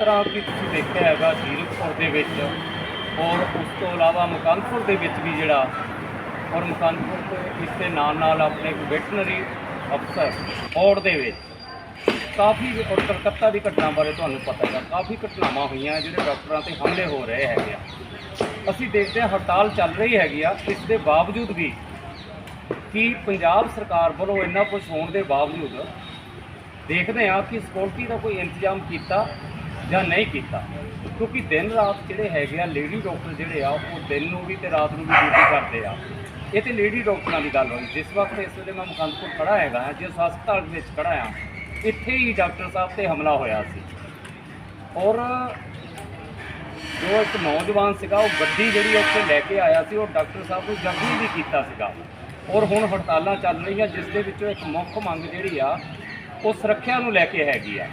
ਤਰ੍ਹਾਂ ਕਿ ਤੁਸੀਂ ਦੇਖਿਆ ਹੈਗਾ ਜੀਰਕਪੁਰ ਦੇ ਵਿੱਚ ਔਰ ਉਸ ਤੋਂ ਇਲਾਵਾ ਮਕਾਨਪੁਰ ਦੇ ਵਿੱਚ ਵੀ ਜਿਹੜਾ ਔਰ ਮਕਾਨਪੁਰ ਤੋਂ ਇਸ ਦੇ ਨਾਲ ਨਾਲ ਆਪਣੇ ਵੈਟਨਰੀ ਅਫਸਰ ਔੜ ਦੇ ਵਿੱਚ ਕਾਫੀ ਔਰ ਕਲਕੱਤਾ ਦੀ ਘਟਨਾ ਬਾਰੇ ਤੁਹਾਨੂੰ ਪਤਾ ਹੈਗਾ ਕਾਫੀ ਘਟਨਾਵਾਂ ਹੋਈਆਂ ਜਿਹੜੇ ਡਾਕਟਰਾਂ ਤੇ ਹਮਲੇ ਹੋ ਰਹੇ ਹੈਗੇ ਆ। ਅਸੀਂ ਦੇਖਦੇ ਹਾਂ, ਹੜਤਾਲ ਚੱਲ ਰਹੀ ਹੈਗੀ ਆ, ਇਸ ਦੇ ਬਾਵਜੂਦ ਵੀ ਕਿ ਪੰਜਾਬ ਸਰਕਾਰ ਵੱਲੋਂ ਇੰਨਾ ਕੁਝ ਹੋਣ ਦੇ ਬਾਵਜੂਦ ਦੇਖਦੇ ਹਾਂ ਕਿ ਸਿਕਿਉਰਿਟੀ ਦਾ ਕੋਈ ਇੰਤਜ਼ਾਮ ਕੀਤਾ ਜਾਂ ਨਹੀਂ ਕੀਤਾ। ਕਿਉਂਕਿ ਦਿਨ ਰਾਤ ਜਿਹੜੇ ਹੈਗੇ ਆ ਲੇਡੀ ਡਾਕਟਰ ਜਿਹੜੇ ਆ, ਉਹ ਦਿਨ ਨੂੰ ਵੀ ਤੇ ਰਾਤ ਨੂੰ ਵੀ ਡਿਊਟੀ ਕਰਦੇ ਆ। ਇਹ ਤੇ ਲੇਡੀ ਡਾਕਟਰਾਂ ਦੀ ਗੱਲ ਹੋਈ। ਜਿਸ ਵਕਤ ਇਸ ਵੇਲੇ ਮੈਂ ਮੁਕੰਦਪੁਰ ਖੜਾ ਹੈਗਾ ਹਾਂ, ਜਿਸ ਹਸਪਤਾਲ ਵਿੱਚ ਖੜਾ ਆ ਇੱਥੇ ਹੀ ਡਾਕਟਰ ਸਾਹਿਬ ਤੇ ਹਮਲਾ ਹੋਇਆ ਸੀ। ਔਰ ਜੋ ਇੱਕ ਨੌਜਵਾਨ ਸੀਗਾ, ਉਹ ਗੱਡੀ ਜਿਹੜੀ ਉੱਥੇ ਲੈ ਕੇ ਆਇਆ ਸੀ, ਉਹ ਡਾਕਟਰ ਸਾਹਿਬ ਨੂੰ ਜ਼ਖਮੀ ਵੀ ਕੀਤਾ ਸੀਗਾ। ਔਰ ਹੁਣ ਹੜਤਾਲਾਂ ਚੱਲ ਰਹੀਆਂ, ਜਿਸ ਦੇ ਵਿੱਚੋਂ ਇੱਕ ਮੁੱਖ ਮੰਗ ਜਿਹੜੀ ਆ, ਉਹ ਸੁਰੱਖਿਆ ਨੂੰ ਲੈ ਕੇ ਹੈਗੀ ਆ।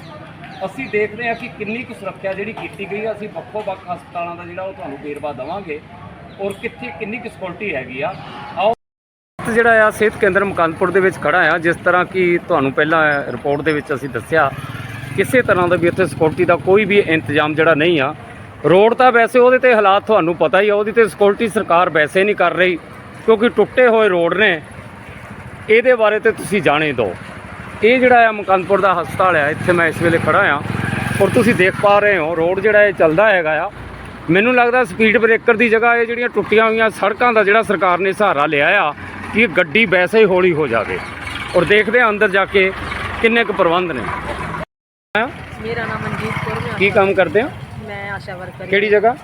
ਅਸੀਂ ਦੇਖਦੇ ਹਾਂ ਕਿ ਕਿੰਨੀ ਕੁ ਸੁਰੱਖਿਆ ਜਿਹੜੀ ਕੀਤੀ ਗਈ ਆ। ਅਸੀਂ ਵੱਖੋ ਵੱਖ ਹਸਪਤਾਲਾਂ ਦਾ ਜਿਹੜਾ ਉਹ ਤੁਹਾਨੂੰ ਵੇਰਵਾ ਦੇਵਾਂਗੇ ਔਰ ਕਿੱਥੇ ਕਿੰਨੀ ਕੁ ਸਿਕਿਉਰਿਟੀ ਹੈਗੀ ਆ। ਆਓ। ਜਿਹੜਾ ਆ ਸਿਹਤ ਕੇਂਦਰ ਮਕਾਨਪੁਰ ਦੇ ਵਿੱਚ ਖੜਾ ਆ, ਜਿਸ ਤਰ੍ਹਾਂ ਕਿ ਤੁਹਾਨੂੰ ਪਹਿਲਾਂ ਰਿਪੋਰਟ ਦੇ ਵਿੱਚ ਅਸੀਂ ਦੱਸਿਆ, ਕਿਸੇ ਤਰ੍ਹਾਂ ਦਾ ਵੀ ਇੱਥੇ ਸਿਕਿਉਰਿਟੀ ਦਾ ਕੋਈ ਵੀ ਇੰਤਜ਼ਾਮ ਜਿਹੜਾ ਨਹੀਂ ਆ। ਰੋਡ ਤਾਂ ਵੈਸੇ ਉਹਦੇ ਤੇ ਹਾਲਾਤ ਤੁਹਾਨੂੰ ਪਤਾ ਹੀ ਆ, ਉਹਦੀ ਤੇ ਸਿਕਿਉਰਿਟੀ ਸਰਕਾਰ ਵੈਸੇ ਨਹੀਂ ਕਰ ਰਹੀ, ਕਿਉਂਕਿ ਟੁੱਟੇ ਹੋਏ ਰੋਡ ਨੇ, ਇਹਦੇ ਬਾਰੇ ਤੇ ਤੁਸੀਂ ਜਾਣੇ ਦਿਓ ਇਹ ਜਿਹੜਾ ਆ ਮੁਕੰਦਪੁਰ ਦਾ ਹਸਪਤਾਲ ਆ ਇੱਥੇ ਮੈਂ ਇਸ ਵੇਲੇ ਖੜਾ ਆ। ਔਰ ਤੁਸੀਂ ਦੇਖ ਪਾ ਰਹੇ ਹੋ ਰੋਡ ਜਿਹੜਾ ਇਹ ਚੱਲਦਾ ਹੈਗਾ ਆ। ਮੈਨੂੰ ਲੱਗਦਾ ਸਪੀਡ ਬ੍ਰੇਕਰ ਦੀ ਜਗ੍ਹਾ ਇਹ ਜਿਹੜੀਆਂ ਟੁੱਟੀਆਂ ਹੋਈਆਂ ਸੜਕਾਂ ਦਾ ਜਿਹੜਾ ਸਰਕਾਰ ਨੇ ਸਹਾਰਾ ਲਿਆ ਆ ਕਿ ਇਹ ਗੱਡੀ ਵੈਸੇ ਹੀ ਹੌਲੀ ਹੋ ਜਾਵੇ। ਔਰ ਦੇਖਦੇ ਆ ਅੰਦਰ ਜਾ ਕੇ ਕਿੰਨੇ ਕੁ ਪ੍ਰਬੰਧ ਨੇ। ਹੈਂ? ਮੇਰਾ ਨਾਮ ਮਨਜੀਤ ਕੌਰ ਮੈਂ ਕੀ ਕੰਮ ਕਰਦੇ ਆ? ਮੈਂ ਆਸ਼ਾ ਵਰਕਰ ਕਿਹੜੀ ਜਗ੍ਹਾ?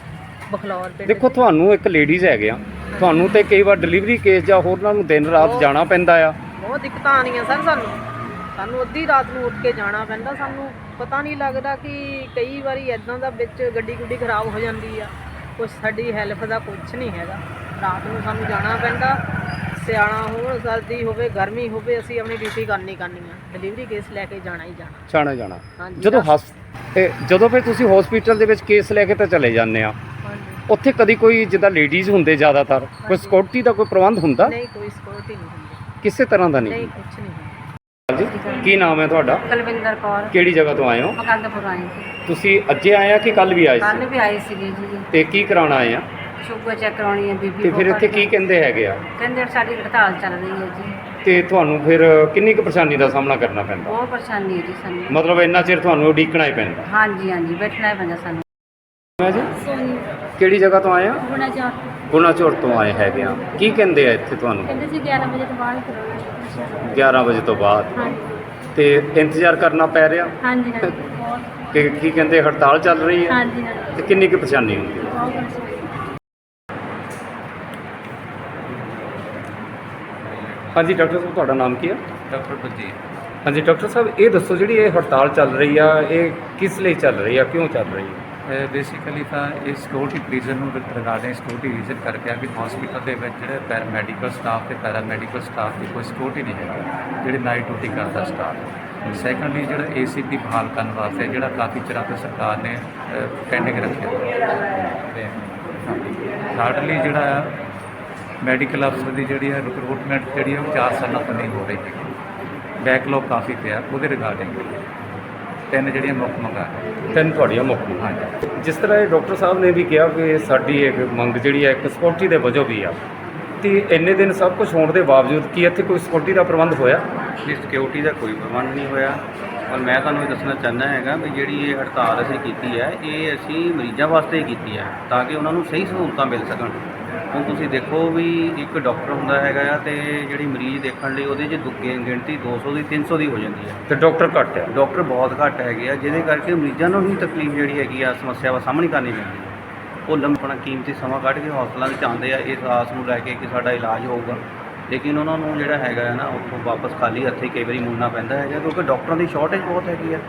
ਬਖਲੌਰ ਪਿੰਡ ਦੇਖੋ ਤੁਹਾਨੂੰ ਇੱਕ ਲੇਡੀਜ਼ ਹੈਗੇ ਆ। ਤੁਹਾਨੂੰ ਤੇ ਕਈ ਵਾਰ ਡਿਲੀਵਰੀ ਕੇਸ ਜਾਂ ਹੋਰਨਾਂ ਨੂੰ ਦਿਨ ਰਾਤ ਜਾਣਾ ਪੈਂਦਾ ਆ। ਬਹੁਤ ਦਿੱਕਤਾਂ ਆਉਂਦੀਆਂ ਸਰ ਸਾਨੂੰ। ਸਾਨੂੰ ਅੱਧੀ ਰਾਤ ਨੂੰ ਉੱਠ ਕੇ ਜਾਣਾ ਪੈਂਦਾ। ਸਾਨੂੰ ਪਤਾ ਨਹੀਂ ਲੱਗਦਾ ਕਿ ਕਈ ਵਾਰੀ ਐਦਾਂ ਦਾ ਵਿੱਚ ਗੱਡੀ ਗੁੱਡੀ ਖਰਾਬ ਹੋ ਜਾਂਦੀ ਆ। ਕੁਛ ਸਾਡੀ ਹੈਲਪ ਦਾ ਕੁਝ ਨਹੀਂ ਹੈਗਾ। ਰਾਤ ਨੂੰ ਸਾਨੂੰ ਜਾਣਾ ਪੈਂਦਾ। ਸਿਆਣਾ ਹੋਣ ਸਰਦੀ ਹੋਵੇ ਗਰਮੀ ਹੋਵੇ ਅਸੀਂ ਆਪਣੀ ਡਿਊਟੀ ਕਰਨੀ ਕਰਨੀ ਆ। ਡਿਲੀਵਰੀ ਕੇਸ ਲੈ ਕੇ ਜਾਣਾ ਹੀ ਜਾਣਾ। ਜਾਣਾ ਜਾਣਾ। ਹਾਂਜੀ ਜਦੋਂ ਹਸ ਇਹ ਜਦੋਂ ਫਿਰ ਤੁਸੀਂ ਹਸਪੀਟਲ ਦੇ ਵਿੱਚ ਕੇਸ ਲੈ ਕੇ ਤਾਂ ਚਲੇ ਜਾਂਦੇ ਆ। ਹਾਂਜੀ। ਉੱਥੇ ਕਦੀ ਕੋਈ ਜਿੱਦਾਂ ਲੇਡੀਜ਼ ਹੁੰਦੇ ਜ਼ਿਆਦਾਤਰ ਕੋਈ ਸਿਕਿਉਰਿਟੀ ਦਾ ਕੋਈ ਪ੍ਰਬੰਧ ਹੁੰਦਾ? ਨਹੀਂ ਕੋਈ ਸਿਕਿਉਰਿਟੀ ਨਹੀਂ ਹੁੰਦੀ। ਕਿਸੇ ਤਰ੍ਹਾਂ ਦਾ ਨਹੀਂ ਨਹੀਂ ਕੁਝ ਨਹੀਂ ਹੁੰਦਾ। ਜੀ ਕੀ ਨਾਮ ਹੈ ਤੁਹਾਡਾ? ਕੁਲਵਿੰਦਰ ਕੌਰ। ਕਿਹੜੀ ਜਗ੍ਹਾ ਤੋਂ ਆਏ ਹੋ? ਮਕੰਦਪੁਰ ਆਏ ਸੀ। ਤੁਸੀਂ ਅੱਜੇ ਆਏ ਆ ਕਿ ਕੱਲ ਵੀ ਆਏ ਕੱਲ ਸੀ ਵੀ ਆਏ ਸੀਗੇ ਜੀ। ਤੇ ਕੀ ਕਰਾਉਣ ਆਏ ਆ? ਸ਼ੂਗਰ ਚੈੱਕ ਕਰਾਉਣੀ ਹੈ ਬੀਬੀ ਤੇ ਫਿਰ ਇੱਥੇ ਕੀ ਕਹਿੰਦੇ ਹੈਗੇ ਆ? ਕਹਿੰਦੇ ਸਾਡੀ ਹੜਤਾਲ ਚੱਲ ਰਹੀ ਹੈ ਜੀ। ਤੇ ਤੁਹਾਨੂੰ ਫਿਰ ਕਿੰਨੀ ਕੁ ਪਰੇਸ਼ਾਨੀ ਦਾ ਸਾਹਮਣਾ ਕਰਨਾ ਪੈਂਦਾ? ਬਹੁਤ ਪਰੇਸ਼ਾਨੀ ਹੈ ਜੀ ਸਾਨੂੰ। ਮਤਲਬ ਇੰਨਾ ਚਿਰ ਤੁਹਾਨੂੰ ਉਡੀਕਣਾ ਹੀ ਪੈਂਦਾ। ਹਾਂਜੀ ਹਾਂਜੀ ਬੈਠਣਾ ਹੀ ਪੈਂਦਾ ਸਾਨੂੰ। ਮੈਂ ਜੀ? ਸੋਨੀ। ਕਿਹੜੀ ਜਗ੍ਹਾ ਤੋਂ ਆਏ ਆ? ਗੁਣਾ ਜਾ ਗੁਨਾਚੋਰ ਤੋਂ ਆਏ ਹੈਗੇ ਆ। ਕੀ ਕਹਿੰਦੇ ਆ ਇੱਥੇ ਤੁਹਾਨੂੰ? ਕਹਿੰਦੇ ਸੀ 11 ਵਜੇ ਤੋਂ ਬਾਅਦ ਕਰੋ 11 ਵਜੇ ਤੋਂ ਬਾਅਦ। ਹਾਂਜੀ। ਤੇ ਇੰਤਜ਼ਾਰ ਕਰਨਾ ਪੈ ਰਿਹਾ? ਹਾਂਜੀ ਹਾਂਜੀ। ਬਹੁਤ ਕਿ ਕੀ ਕਹਿੰਦੇ ਹੜਤਾਲ ਚੱਲ ਰਹੀ ਹੈ? ਹਾਂਜੀ ਹਾਂਜੀ। ਤੇ ਕਿੰਨੀ ਕੁ ਪਰੇਸ਼ਾਨੀ ਹੁੰਦੀ ਹੈ? ਬਹੁਤ ਪਰੇਸ਼ਾਨੀ। ਹਾਂਜੀ ਡਾਕਟਰ ਸਾਹਿਬ ਤੁਹਾਡਾ ਨਾਮ ਕੀ ਹੈ? ਡਾਕਟਰ ਬਲਜੀਤ। ਹਾਂਜੀ ਡਾਕਟਰ ਸਾਹਿਬ ਇਹ ਦੱਸੋ ਜਿਹੜੀ ਇਹ ਹੜਤਾਲ ਚੱਲ ਰਹੀ ਆ ਇਹ ਕਿਸ ਲਈ ਚੱਲ ਰਹੀ ਆ ਕਿਉਂ ਚੱਲ ਰਹੀ ਹੈ ਬੇਸਿਕਲੀ ਤਾਂ ਇਹ ਸਿਕਿਉਰਿਟੀ ਰੀਜ਼ਨ ਨੂੰ ਰਿਗਾਰਡਿੰਗ ਸਿਕਿਉਰਿਟੀ ਰੀਜ਼ਨ ਕਰਕੇ ਆ ਕਿ ਹਸਪੀਟਲ ਦੇ ਵਿੱਚ ਜਿਹੜੇ ਪੈਰਾਮੈਡੀਕਲ ਸਟਾਫ ਤੇ ਪੈਰਾਮੈਡੀਕਲ ਸਟਾਫ ਦੀ ਕੋਈ ਸਿਕਿਉਰਿਟੀ ਨਹੀਂ ਹੈ, ਜਿਹੜੇ ਨਾਈਟ ਡਿਊਟੀ ਕਰਦਾ ਸਟਾਫ ਸੈਕੰਡਲੀ ਜਿਹੜਾ ਏਸੀਪੀ ਬਹਾਲ ਕਰਨ ਵਾਸਤੇ ਜਿਹੜਾ ਕਾਫੀ ਚਿਰਾਂ ਤੋਂ ਸਰਕਾਰ ਨੇ ਪੈਂਡਿੰਗ ਰੱਖਿਆ। ਤੇ ਥਰਡਲੀ ਜਿਹੜਾ ਆ ਮੈਡੀਕਲ ਅਫਸਰ ਦੀ ਜਿਹੜੀ ਹੈ ਰਿਕਰੂਟਮੈਂਟ ਜਿਹੜੀ ਹੈ ਉਹ 4 ਸਾਲਾਂ ਤੋਂ ਨਹੀਂ ਹੋ ਰਹੀ। ਹੈ ਬੈਕਲੌਗ ਕਾਫੀ ਪਿਆ, ਉਹਦੇ ਰਿਗਾਰਡਿੰਗ ਤਿੰਨ ਜਿਹੜੀਆਂ ਮੁੱਖ ਮੰਗਾਂ। ਤਿੰਨ ਤੁਹਾਡੀਆਂ ਮੁੱਖ ਮੰਗਾਂ। ਹਾਂਜੀ। ਜਿਸ ਤਰ੍ਹਾਂ ਇਹ ਡਾਕਟਰ ਸਾਹਿਬ ਨੇ ਵੀ ਕਿਹਾ ਕਿ ਸਾਡੀ ਇੱਕ ਮੰਗ ਜਿਹੜੀ ਹੈ ਇੱਕ ਸਿਕਿਉਰਿਟੀ ਦੇ ਵਜੋਂ ਵੀ ਆ। ਤੇ ਇੰਨੇ ਦਿਨ ਸਭ ਕੁਝ ਹੋਣ ਦੇ ਬਾਵਜੂਦ ਕੀ ਇੱਥੇ ਕੋਈ ਸਿਕਿਉਰਿਟੀ ਦਾ ਪ੍ਰਬੰਧ ਹੋਇਆ? ਜੀ ਸਿਕਿਉਰਿਟੀ ਦਾ ਕੋਈ ਪ੍ਰਬੰਧ ਨਹੀਂ ਹੋਇਆ। ਔਰ ਮੈਂ ਤੁਹਾਨੂੰ ਇਹ ਦੱਸਣਾ ਚਾਹੁੰਦਾ ਹੈਗਾ ਵੀ ਜਿਹੜੀ ਇਹ ਹੜਤਾਲ ਅਸੀਂ ਕੀਤੀ ਹੈ ਇਹ ਅਸੀਂ ਮਰੀਜ਼ਾਂ ਵਾਸਤੇ ਹੀ ਕੀਤੀ ਹੈ ਤਾਂ ਕਿ ਉਹਨਾਂ ਨੂੰ ਸਹੀ ਸਹੂਲਤਾਂ ਮਿਲ ਸਕਣ। ਹੁਣ ਤੁਸੀਂ ਦੇਖੋ ਵੀ ਇੱਕ ਡਾਕਟਰ ਹੁੰਦਾ ਹੈਗਾ ਆ ਤੇ ਜਿਹੜੀ ਮਰੀਜ਼ ਦੇਖਣ ਲਈ ਉਹਦੇ 'ਚ ਦੁੱਗੇ ਗਿਣਤੀ 200 ਦੀ 300 ਦੀ ਹੋ ਜਾਂਦੀ ਹੈ। ਤੇ ਡਾਕਟਰ ਘੱਟ ਆ ਡਾਕਟਰ ਬਹੁਤ ਘੱਟ ਹੈਗੇ ਆ ਜਿਹਦੇ ਕਰਕੇ ਮਰੀਜ਼ਾਂ ਨੂੰ ਹੀ ਤਕਲੀਫ ਜਿਹੜੀ ਹੈਗੀ ਆ ਸਮੱਸਿਆ ਦਾ ਸਾਹਮਣੇ ਕਰਨੀ ਪੈਂਦੀ ਹੈ। ਉਹ ਲੰਮਪਣਾ ਕੀਮਤੀ ਸਮਾਂ ਕੱਢ ਕੇ ਹੌਸਟਲਾਂ ਵਿੱਚ ਆਉਂਦੇ ਆ ਇਸ ਆਸ ਨੂੰ ਲੈ ਕੇ ਕਿ ਸਾਡਾ ਇਲਾਜ ਹੋਊਗਾ। ਲੇਕਿਨ ਉਹਨਾਂ ਨੂੰ ਜਿਹੜਾ ਹੈਗਾ ਹੈ ਨਾ ਉੱਥੋਂ ਵਾਪਸ ਖਾਲੀ ਹੱਥੀਂ ਕਈ ਵਾਰੀ ਮੁੜਨਾ ਪੈਂਦਾ ਹੈਗਾ ਕਿਉਂਕਿ ਡਾਕਟਰਾਂ ਦੀ ਸ਼ਾਰਟੇਜ ਬਹੁਤ ਹੈਗੀ ਆ।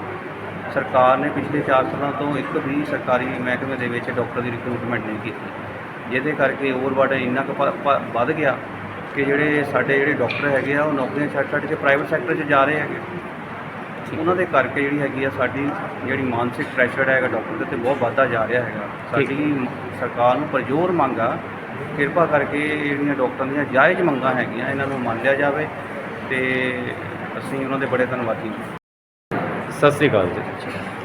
ਸਰਕਾਰ ਨੇ ਪਿਛਲੇ 4 ਸਾਲਾਂ ਤੋਂ ਇੱਕ ਵੀ ਸਰਕਾਰੀ ਮਹਿਕਮੇ ਦੇ ਵਿੱਚ ਡਾਕਟਰ ਦੀ ਰਿਕਰੂਟਮੈਂਟ ਨਹੀਂ ਕੀਤੀ। ਜਿਹਦੇ ਕਰਕੇ ਓਵਰਬਰਡ ਇੰਨਾ ਕੁ ਵੱਧ ਗਿਆ ਕਿ ਜਿਹੜੇ ਸਾਡੇ ਜਿਹੜੇ ਡਾਕਟਰ ਹੈਗੇ ਆ ਉਹ ਨੌਕਰੀਆਂ ਛੱਡ ਛੱਡ ਕੇ ਪ੍ਰਾਈਵੇਟ ਸੈਕਟਰ 'ਚ ਜਾ ਰਹੇ ਹੈਗੇ। ਉਹਨਾਂ ਦੇ ਕਰਕੇ ਜਿਹੜੀ ਹੈਗੀ ਆ ਸਾਡੀ ਜਿਹੜੀ ਮਾਨਸਿਕ ਪ੍ਰੈਸ਼ਰ ਹੈਗਾ ਡਾਕਟਰ ਦੇ ਉੱਤੇ ਬਹੁਤ ਵੱਧਦਾ ਜਾ ਰਿਹਾ ਹੈਗਾ। ਸਾਡੀ ਸਰਕਾਰ ਨੂੰ ਪਰਜੋਰ ਮੰਗ ਆ ਕਿਰਪਾ ਕਰਕੇ ਜਿਹੜੀਆਂ ਡਾਕਟਰਾਂ ਦੀਆਂ ਜਾਇਜ਼ ਮੰਗਾਂ ਹੈਗੀਆਂ, ਇਹਨਾਂ ਨੂੰ ਮੰਨ ਲਿਆ ਜਾਵੇ ਤੇ ਅਸੀਂ ਉਹਨਾਂ ਦੇ ਬੜੇ ਧੰਨਵਾਦੀ ਹਾਂ। ਸਤਿ ਸ੍ਰੀ ਅਕਾਲ ਜੀ।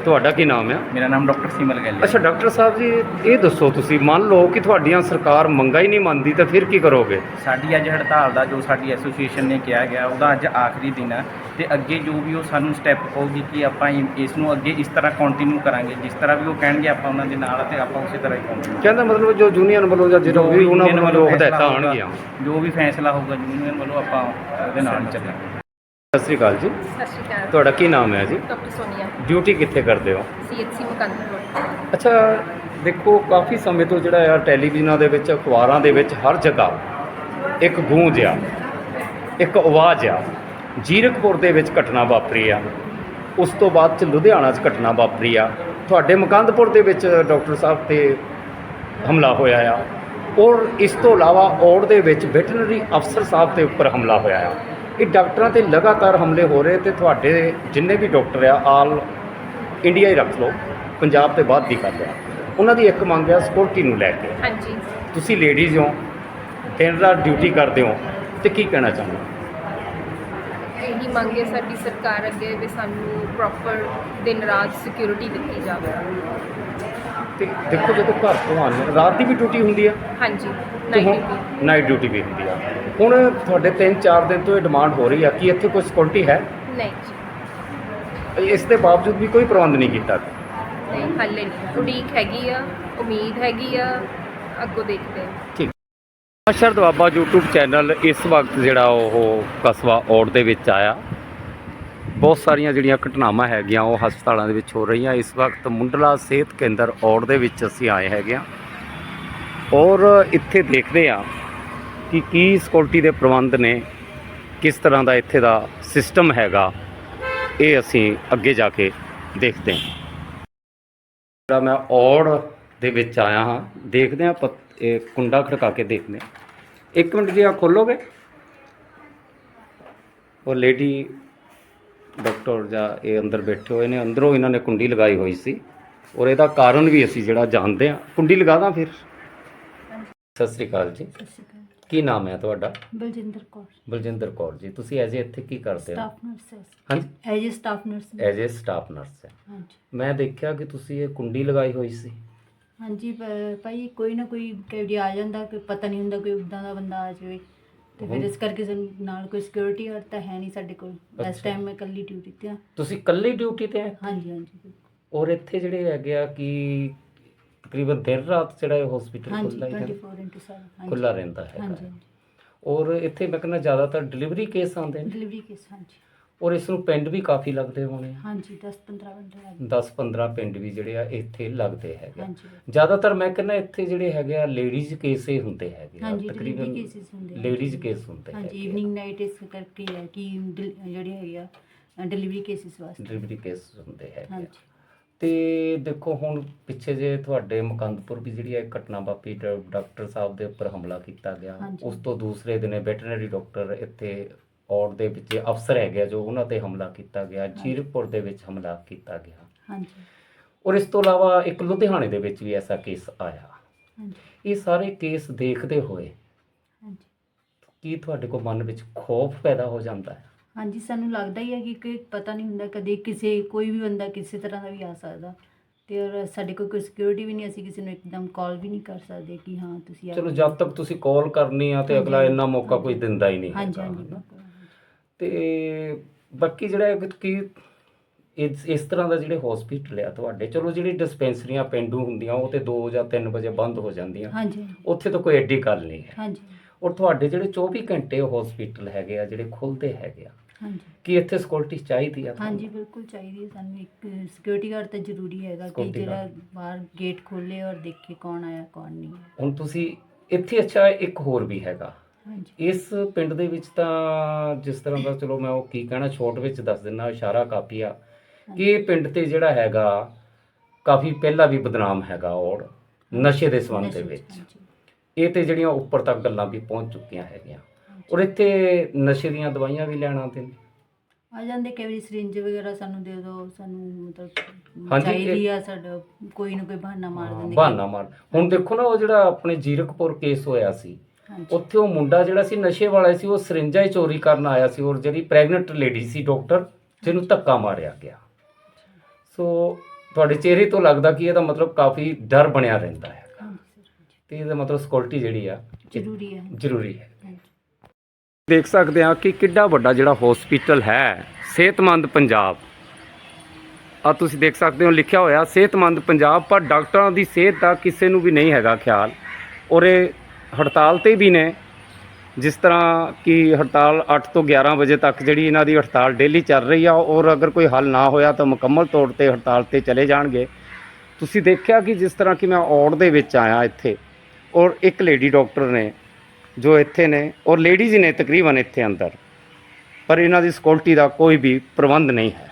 ਤੁਹਾਡਾ ਕੀ ਨਾਮ ਹੈ ਮੇਰਾ ਨਾਮ ਡਾਕਟਰ ਸਿਮਲ ਗਿੱਲ ਹੈ। ਅੱਛਾ ਡਾਕਟਰ ਸਾਹਿਬ ਜੀ ਇਹ ਦੱਸੋ ਤੁਸੀਂ ਮੰਨ ਲਓ ਕਿ ਤੁਹਾਡੀਆਂ ਸਰਕਾਰ ਮੰਗਾ ਹੀ ਨਹੀਂ ਮੰਨਦੀ ਤਾਂ ਫਿਰ ਕੀ ਕਰੋਗੇ? ਸਾਡੀ ਅੱਜ ਹੜਤਾਲ ਦਾ ਜੋ ਸਾਡੀ ਐਸੋਸੀਏਸ਼ਨ ਨੇ ਕਿਹਾ ਗਿਆ ਉਹਦਾ ਅੱਜ ਆਖਰੀ ਦਿਨ ਹੈ ਤੇ ਅੱਗੇ ਜੋ ਵੀ ਉਹ ਸਾਨੂੰ ਸਟੈਪ ਕਹੂਗੀ ਕਿ ਆਪਾਂ ਇਸ ਨੂੰ ਅੱਗੇ ਇਸ ਤਰ੍ਹਾਂ ਕੰਟੀਨਿਊ ਕਰਾਂਗੇ ਜਿਸ ਤਰ੍ਹਾਂ ਵੀ ਉਹ ਕਹਿਣਗੇ ਆਪਾਂ ਉਹਨਾਂ ਦੇ ਨਾਲ ਤੇ ਆਪਾਂ ਉਸੇ ਤਰ੍ਹਾਂ ਹੀ ਕੰਟੀਨਿਊ ਕਹਿੰਦਾ ਮਤਲਬ ਜੋ ਯੂਨੀਅਨ ਵੱਲੋਂ ਜਾਂ ਜਦੋਂ ਵੀ ਉਹਨਾਂ ਵੱਲੋਂ ਹਦਾਇਤਾਂ ਹੋਊਗਾ, ਆਉਣਗੀਆਂ। ਜੋ ਵੀ ਫੈਸਲਾ ਹੋਊਗਾ ਯੂਨੀਅਨ ਵੱਲੋਂ ਆਪਾਂ ਉਹਦੇ ਨਾਲ ਚੱਲਾਂਗੇ। ਸਤਿ ਸ੍ਰੀ ਅਕਾਲ ਜੀ। ਸਤਿ ਸ਼੍ਰੀ ਅਕਾਲ। ਤੁਹਾਡਾ ਕੀ ਨਾਮ ਹੈ ਜੀ? ਡਾਕਟਰ ਸੋਨੀਆ। ਡਿਊਟੀ ਕਿੱਥੇ ਕਰਦੇ ਹੋ? ਸੀਐਚਸੀ ਮੁਕੰਦਪੁਰ ਅੱਛਾ ਦੇਖੋ ਕਾਫੀ ਸਮੇਂ ਤੋਂ ਜਿਹੜਾ ਆ ਟੈਲੀਵਿਜ਼ਨਾਂ ਦੇ ਵਿੱਚ ਅਖਬਾਰਾਂ ਦੇ ਵਿੱਚ ਹਰ ਜਗ੍ਹਾ ਇੱਕ ਗੂੰਜ ਆ ਇੱਕ ਆਵਾਜ਼ ਆ। ਜੀਰਕਪੁਰ ਦੇ ਵਿੱਚ ਘਟਨਾ ਵਾਪਰੀ ਆ। ਉਸ ਤੋਂ ਬਾਅਦ ਚ ਲੁਧਿਆਣਾ 'ਚ ਘਟਨਾ ਵਾਪਰੀ ਆ। ਤੁਹਾਡੇ ਮੁਕੰਦਪੁਰ ਦੇ ਵਿੱਚ ਡਾਕਟਰ ਸਾਹਿਬ ਤੇ ਹਮਲਾ ਹੋਇਆ ਆ। ਔਰ ਇਸ ਤੋਂ ਇਲਾਵਾ ਔੜ ਦੇ ਵਿੱਚ ਵੈਟਰਨਰੀ ਅਫਸਰ ਸਾਹਿਬ ਦੇ ਉੱਪਰ ਹਮਲਾ ਹੋਇਆ ਆ। ਇਹ ਡਾਕਟਰਾਂ ਤੇ ਲਗਾਤਾਰ ਹਮਲੇ ਹੋ ਰਹੇ ਤੇ ਤੁਹਾਡੇ ਜਿੰਨੇ ਵੀ ਡਾਕਟਰ ਆ ਆਲ ਇੰਡੀਆ ਹੀ ਰੱਖ ਲਓ ਪੰਜਾਬ ਤੇ ਬਾਅਦ ਦੀ ਗੱਲ ਆ। ਉਹਨਾਂ ਦੀ ਇੱਕ ਮੰਗ ਆ ਸਿਕਿਉਰਿਟੀ ਨੂੰ ਲੈ ਕੇ। ਹਾਂਜੀ। ਤੁਸੀਂ ਲੇਡੀਜ਼ ਹੋ ਦਿਨ ਰਾਤ ਡਿਊਟੀ ਕਰਦੇ ਹੋ ਤੇ ਕੀ ਕਹਿਣਾ ਚਾਹੁੰਦੇ ਹੋ? ਇਹੀ ਮੰਗ ਹੈ ਸਾਡੀ ਸਰਕਾਰ ਅੱਗੇ ਵੀ ਸਾਨੂੰ ਪ੍ਰੋਪਰ ਦਿਨ ਰਾਤ ਸਿਕਿਉਰਿਟੀ ਦਿੱਤੀ ਜਾਵੇ। ਤੇ ਦੇਖੋ ਜਦੋਂ ਘਰ ਤੋਂ ਆਉਂਦੇ ਹੋ, ਰਾਤ ਦੀ ਵੀ ਡਿਊਟੀ ਹੁੰਦੀ ਆ? ਹਾਂਜੀ ਡਿਊਟੀ ਨਾਈਟ ਡਿਊਟੀ ਵੀ ਹੁੰਦੀ ਆ। ਹੁਣ ਤੁਹਾਡੇ 3-4 ਦਿਨ ਤੋਂ ਇਹ ਡਿਮਾਂਡ ਹੋ ਰਹੀ ਆ ਕਿ ਇੱਥੇ ਕੋਈ ਸਿਕਿਉਰਿਟੀ ਹੈ? ਨਹੀਂ ਜੀ। ਇਸ ਦੇ ਬਾਵਜੂਦ ਵੀ ਕੋਈ ਪ੍ਰਬੰਧ ਨਹੀਂ ਕੀਤਾ ਨਹੀਂ ਹਾਲੇ ਨਹੀਂ। ਉਡੀਕ ਹੈਗੀ ਆ ਉਮੀਦ ਹੈਗੀ ਆ ਅੱਗੋਂ ਦੇਖਦੇ ਹਾਂ ਅਸ਼ਰ ਦਵਾਬਾ YouTube ਚੈਨਲ ਇਸ ਵਕਤ ਜਿਹੜਾ ਉਹ ਕਸਬਾ ਔੜ ਦੇ ਵਿੱਚ ਆਇਆ। ਬਹੁਤ ਸਾਰੀਆਂ ਜਿਹੜੀਆਂ ਘਟਨਾਵਾਂ ਹੈਗੀਆਂ ਉਹ ਹਸਪਤਾਲਾਂ ਦੇ ਵਿੱਚ ਹੋ ਰਹੀਆਂ। ਇਸ ਵਕਤ ਮੁੰਡਲਾ ਸਿਹਤ ਕੇਂਦਰ ਔੜ ਦੇ ਵਿੱਚ ਅਸੀਂ ਆਏ ਹੈਗੇ ਆ। ਔਰ ਇੱਥੇ ਦੇਖਦੇ ਆ ਕਿ ਕੀ ਸਿਕਿਉਰਿਟੀ ਦੇ ਪ੍ਰਬੰਧ ਨੇ, ਕਿਸ ਤਰ੍ਹਾਂ ਦਾ ਇੱਥੇ ਦਾ ਸਿਸਟਮ ਹੈਗਾ, ਇਹ ਅਸੀਂ ਅੱਗੇ ਜਾ ਕੇ ਦੇਖਦੇ ਹਾਂ। ਜਿਹੜਾ ਮੈਂ ਔੜ ਦੇ ਵਿੱਚ ਆਇਆ ਹਾਂ, ਦੇਖਦੇ ਹਾਂ ਪਤ- ਇਹ ਕੁੰਡਾ ਖੜਕਾ ਕੇ ਦੇਖਦੇ ਹਾਂ। ਇੱਕ ਮਿੰਟ ਜੀ ਆ ਖੋਲੋਗੇ? ਉਹ ਲੇਡੀ ਡਾਕਟਰ ਜਾਂ ਇਹ ਅੰਦਰ ਬੈਠੇ ਹੋਏ ਨੇ, ਅੰਦਰੋਂ ਇਹਨਾਂ ਨੇ ਕੁੰਡੀ ਲਗਾਈ ਹੋਈ ਸੀ। ਔਰ ਇਹਦਾ ਕਾਰਨ ਵੀ ਅਸੀਂ ਜਿਹੜਾ ਜਾਣਦੇ ਹਾਂ। ਕੁੰਡੀ ਲਗਾ ਦਾਂ ਫਿਰ। ਸਤਿ ਸ੍ਰੀ ਅਕਾਲ ਜੀ। ਸਤਿ ਸ਼੍ਰੀ ਅਕਾਲ। ਕੀ ਨਾਮ ਹੈ ਤੁਹਾਡਾ? ਬਲਜਿੰਦਰ ਕੌਰ ਬਲਜਿੰਦਰ ਕੌਰ ਜੀ ਤੁਸੀਂ ਐਜ਼ ਇੱਥੇ ਕੀ ਕਰਦੇ ਹੋ? ਸਟਾਫ ਨਰਸ ਹਾਂਜੀ। As a staff nurse as a staff nurse ਹੈ। ਹਾਂਜੀ। ਮੈਂ ਦੇਖਿਆ ਕਿ ਤੁਸੀਂ ਇਹ ਕੁੰਡੀ ਲਗਾਈ ਹੋਈ ਸੀ। ਹਾਂਜੀ ਭਾਈ ਕੋਈ ਨਾ ਕੋਈ ਕਈ ਆ ਜਾਂਦਾ ਕਿ ਪਤਾ ਨਹੀਂ ਹੁੰਦਾ ਕੋਈ ਉਦਾਂ ਦਾ ਬੰਦਾ ਆ ਜਾਵੇ। ਤੇ ਫਿਰ ਇਸ ਕਰਕੇ ਸਾਨੂੰ ਨਾਲ ਕੋਈ ਸਿਕਿਉਰਿਟੀ ਗਾਰਡ ਤਾਂ ਹੈ ਨਹੀਂ ਸਾਡੇ ਕੋਲ। ਇਸ। ਟਾਈਮ ਮੈਂ ਇਕੱਲੀ ਡਿਊਟੀ ਤੇ ਹਾਂ। ਤੁਸੀਂ ਇਕੱਲੀ ਡਿਊਟੀ ਤੇ ਹਾਂਜੀ ਹਾਂਜੀ ਔਰ ਇੱਥੇ ਜਿਹੜੇ ਹੈਗੇ ਆ ਕਿ ਤਕਰੀਬਨ ਦਿਨ ਰਾਤ ਜਿਹੜਾ ਇਹ ਹਸਪੀਟਲ ਹਾਂਜੀ ਖੁੱਲ੍ਹਾ ਹੀ ਹੈ 24x7 ਹਾਂਜੀ। ਖੁੱਲਾ ਰਹਿੰਦਾ ਹੈ। ਹਾਂਜੀ ਔਰ ਇੱਥੇ ਮੈਂ ਕਹਿੰਦਾ ਜ਼ਿਆਦਾਤਰ ਡਿਲੀਵਰੀ ਕੇਸ ਆਉਂਦੇ ਨੇ। ਡਿਲੀਵਰੀ ਕੇਸ ਹਾਂਜੀ। ਔਰ ਇਸ ਨੂੰ ਪਿੰਡ ਵੀ ਕਾਫੀ ਲੱਗਦੇ ਹੋਣੇ ਹਾਂਜੀ 10 15 ਬੰਦੇ ਲੱਗ 10-15 ਪਿੰਡ ਵੀ ਜਿਹੜੇ ਆ ਇੱਥੇ ਲੱਗਦੇ ਹੈਗੇ ਆ। ਹਾਂਜੀ। ਜ਼ਿਆਦਾਤਰ ਮੈਂ ਕਹਿੰਦਾ ਇੱਥੇ ਜਿਹੜੇ ਹੈਗੇ ਆ ਲੇਡੀਜ਼ ਕੇਸ ਹੀ ਹੁੰਦੇ ਹੈਗੇ ਆ। ਹਾਂਜੀ ਡਿਲੀਵਰੀ ਕੇਸਿਸ ਹੁੰਦੇ ਆ। ਲੇਡੀਜ਼ ਕੇਸ ਹੁੰਦੇ ਹਾਂਜੀ ਹੈਗੇ ਈਵਨਿੰਗ ਨਾਈਟ ਇਸ ਕਰਕੇ ਹੈ ਕਿ ਡਿਲ- ਜਿਹੜੇ ਹੈਗੇ ਆ ਡਿਲੀਵਰੀ ਕੇਸਿਸ ਵਾਸਤੇ। ਡਿਲੀਵਰੀ ਕੇਸ ਹੁੰਦੇ ਹੈਗੇ ਆ। ਹਾਂਜੀ। ਤੇ ਦੇਖੋ ਹੁਣ ਪਿੱਛੇ ਜੇ ਤੁਹਾਡੇ ਮੁਕੰਦਪੁਰ ਵੀ ਜਿਹੜੀ ਹੈ ਘਟਨਾ ਵਾਪਰੀ ਡਾਕਟਰ ਸਾਹਿਬ ਦੇ ਉੱਪਰ ਹਮਲਾ ਕੀਤਾ ਗਿਆ। ਉਸ ਤੋਂ ਦੂਸਰੇ ਦਿਨੇ ਵੈਟਰਨਰੀ ਡਾਕਟਰ ਇੱਥੇ ਔੜ ਦੇ ਵਿੱਚ ਅਫਸਰ ਹੈਗੇ ਜੋ ਉਹਨਾਂ ਤੇ ਹਮਲਾ ਕੀਤਾ ਗਿਆ ਜੀਰਕਪੁਰ ਦੇ ਵਿੱਚ ਹਮਲਾ ਕੀਤਾ ਗਿਆ। ਹਾਂਜੀ। ਔਰ ਇਸ ਤੋਂ ਇਲਾਵਾ ਇੱਕ ਲੁਧਿਆਣੇ ਦੇ ਵਿੱਚ ਵੀ ਐਸਾ ਕੇਸ ਆਇਆ। ਹਾਂਜੀ। ਇਹ ਸਾਰੇ ਕੇਸ ਦੇਖਦੇ ਹੋਏ ਹਾਂਜੀ। ਕੀ ਤੁਹਾਡੇ ਕੋਲ ਮਨ ਵਿੱਚ ਖੌਫ ਪੈਦਾ ਹੋ ਜਾਂਦਾ ਹੈ? ਹਾਂਜੀ ਸਾਨੂੰ ਲੱਗਦਾ ਹੀ ਹੈ ਕਿ ਕਿ ਪਤਾ ਨਹੀਂ ਹੁੰਦਾ ਕਦੇ ਕਿਸੇ ਕੋਈ ਵੀ ਬੰਦਾ ਕਿਸੇ ਤਰ੍ਹਾਂ ਦਾ ਵੀ ਆ ਸਕਦਾ ਤੇ ਔਰ ਸਾਡੇ ਕੋਲ ਕੋਈ ਸਿਕਿਉਰਿਟੀ ਵੀ ਨਹੀਂ ਅਸੀਂ ਕਿਸੇ ਨੂੰ ਇੱਕਦਮ ਕਾਲ ਵੀ ਨਹੀਂ ਕਰ ਸਕਦੇ ਕਿ ਹਾਂ ਤੁਸੀਂ ਆ ਚਲੋ ਜਦ ਤੱਕ ਤੁਸੀਂ ਕਾਲ ਕਰਨੀ ਆ ਤੇ ਹਾਂਜੀ, ਅਗਲਾ ਇੰਨਾ ਮੌਕਾ। ਕੋਈ ਦਿੰਦਾ ਹੀ ਨਹੀਂ ਹਾਂਜੀ ਹੈਗਾ, ਹਾਂਜੀ ਹਨਾ। ਬਿਲਕੁਲ। ਤੇ ਬਾਕੀ ਜਿਹੜਾ ਹੈ ਕਿ ਇਸ ਇਸ ਤਰ੍ਹਾਂ ਦਾ ਜਿਹੜੇ ਹਸਪੀਟਲ ਆ ਤੁਹਾਡੇ ਚਲੋ ਜਿਹੜੀ ਡਿਸਪੈਂਸਰੀਆਂ ਪਿੰਡੂ ਹੁੰਦੀਆਂ ਉਹ ਤੇ 2 ਜਾਂ 3 ਵਜੇ ਬੰਦ ਹੋ ਜਾਂਦੀਆਂ ਹਾਂਜੀ ਉੱਥੇ ਤਾਂ ਕੋਈ ਐਡੀ ਗੱਲ ਨਹੀਂ ਹੈ ਹਾਂਜੀ ਔਰ ਤੁਹਾਡੇ ਜਿਹੜੇ 24 ਘੰਟੇ ਹਸਪੀਟਲ ਹੈਗੇ ਆ ਜਿਹੜੇ ਖੁੱਲਦੇ ਹੈਗੇ ਆ ਹਾਂਜੀ। ਕੀ ਇੱਥੇ ਸਿਕਿਉਰਿਟੀ ਚਾਹੀਦੀ ਆ ਤੁਹਾਨੂੰ? ਹਾਂਜੀ ਬਿਲਕੁਲ ਚਾਹੀਦੀ ਹੈ ਸਾਨੂੰ। ਇੱਕ ਸਿਕਿਉਰਿਟੀ ਗਾਰਡ ਤਾਂ ਜ਼ਰੂਰੀ ਹੈਗਾ ਕਿ Security ਜਿਹੜਾ guard। ਬਾਹਰ ਗੇਟ ਖੋਲੇ ਔਰ ਦੇਖੇ ਕੌਣ ਆਇਆ ਕੌਣ ਨਹੀਂ ਆਇਆ। ਹੁਣ ਤੁਸੀਂ ਇੱਥੇ ਅੱਛਾ ਇੱਕ ਹੋਰ ਵੀ ਹੈਗਾ। ਹਾਂਜੀ। ਇਸ ਪਿੰਡ ਦੇ ਵਿੱਚ ਤਾਂ ਜਿਸ ਤਰ੍ਹਾਂ ਦਾ ਚਲੋ ਮੈਂ ਉਹ ਕੀ ਕਹਿਣਾ ਛੋਟ ਵਿੱਚ ਦੱਸ ਦਿੰਦਾ ਇਸ਼ਾਰਾ ਕਾਪੀ ਆ ਕਿ ਇਹ ਪਿੰਡ ਤੇ ਜਿਹੜਾ ਹੈਗਾ ਕਾਫੀ ਪਹਿਲਾਂ ਵੀ ਬਦਨਾਮ ਹੈਗਾ ਔਰ ਨਸ਼ੇ ਦੇ ਸੰਬੰਧ ਦੇ ਵਿੱਚ। ਹਾਂਜੀ, ਇਹ ਤੇ ਜਿਹੜੀਆਂ ਉੱਪਰ ਤੱਕ ਗੱਲਾਂ ਵੀ ਪਹੁੰਚ ਚੁੱਕੀਆਂ ਹੈਗੀਆਂ। ਔਰ ਇੱਥੇ ਨਸ਼ੇ ਦੀਆਂ ਦਵਾਈਆਂ ਵੀ ਲੈਣ ਨੇ। ਆ ਜਾਂਦੇ ਕਈ ਵਾਰੀ ਸਿਰਿੰਜ ਵਗੈਰਾ ਸਾਨੂੰ ਦੇ ਦਿਓ ਸਾਨੂੰ ਮਤਲਬ ਹਾਂਜੀ, ਚਾਹੀਦੀ ਆ ਸਾਡਾ ਕੋਈ ਨਾ ਕੋਈ ਬਹਾਨਾ ਮਾਰ ਦਿੰਦੇ ਬਹਾਨਾ ਮਾਰ। ਹੁਣ ਦੇਖੋ ਨਾ ਉਹ ਜਿਹੜਾ ਆਪਣੇ ਜੀਰਕਪੁਰ ਕੇਸ ਹੋਇਆ ਸੀ ਹਾਂਜੀ। ਉੱਥੇ ਉਹ ਮੁੰਡਾ ਜਿਹੜਾ ਸੀ ਨਸ਼ੇ ਵਾਲਾ ਸੀ ਉਹ ਸਰਿੰਜਾਂ ਹੀ ਚੋਰੀ ਕਰਨ ਆਇਆ ਸੀ ਔਰ ਜਿਹੜੀ ਪ੍ਰੈਗਨੈਂਟ ਲੇਡੀ ਸੀ ਡਾਕਟਰ ਜਿਹਨੂੰ ਧੱਕਾ ਮਾਰਿਆ ਗਿਆ। ਸੋ ਤੁਹਾਡੇ ਚਿਹਰੇ ਤੋਂ ਲੱਗਦਾ ਕਿ ਇਹਦਾ ਮਤਲਬ ਕਾਫੀ ਡਰ ਬਣਿਆ ਰਹਿੰਦਾ ਹੈ ਹਾਂਜੀ ਸਰ ਤੇ ਇਹਦਾ ਮਤਲਬ ਸਿਕਿਉਰਿਟੀ ਜਿਹੜੀ ਆ ਜ਼ਰੂਰੀ ਹੈ। ਜ਼ਰੂਰੀ ਹੈ। ਦੇਖ ਸਕਦੇ ਹਾਂ ਕਿ ਕਿੱਡਾ ਵੱਡਾ ਜਿਹੜਾ ਹਸਪੀਟਲ ਹੈ, ਸਿਹਤਮੰਦ ਪੰਜਾਬ। ਆ ਤੁਸੀਂ ਦੇਖ ਸਕਦੇ ਹੋ, ਲਿਖਿਆ ਹੋਇਆ, ਸਿਹਤਮੰਦ ਪੰਜਾਬ, ਪਰ ਡਾਕਟਰਾਂ ਦੀ ਸਿਹਤ ਦਾ ਕਿਸੇ ਨੂੰ ਵੀ ਨਹੀਂ ਹੈਗਾ ਖਿਆਲ। ਔਰ ਇਹ ਹੜਤਾਲ ਤੇ ਵੀ ਨੇ, ਜਿਸ ਤਰ੍ਹਾਂ ਕਿ ਹੜਤਾਲ 8 ਤੋਂ 11 ਵਜੇ ਤੱਕ ਜਿਹੜੀ ਇਹਨਾਂ ਦੀ ਹੜਤਾਲ ਡੇਲੀ ਚੱਲ ਰਹੀ ਆ, ਔਰ ਅਗਰ ਕੋਈ ਹੱਲ ਨਾ ਹੋਇਆ ਤਾਂ ਮੁਕੰਮਲ ਤੌਰ ਤੇ ਹੜਤਾਲ ਤੇ ਚਲੇ ਜਾਣਗੇ। ਤੁਸੀਂ ਦੇਖਿਆ ਕਿ ਜਿਸ ਤਰ੍ਹਾਂ ਕਿ ਮੈਂ ਔੜ ਦੇ ਵਿੱਚ ਆਇਆ ਇੱਥੇ, ਔਰ ਇੱਕ ਲੇਡੀ ਡਾਕਟਰ ਨੇ ਜੋ ਇੱਥੇ ਨੇ, ਔਰ ਲੇਡੀਜ਼ ਨੇ ਤਕਰੀਬਨ ਇੱਥੇ ਅੰਦਰ। ਪਰ ਇਹਨਾਂ ਦੀ ਸਿਕਿਉਰਿਟੀ ਦਾ ਕੋਈ ਵੀ ਪ੍ਰਬੰਧ ਨਹੀਂ ਹੈ।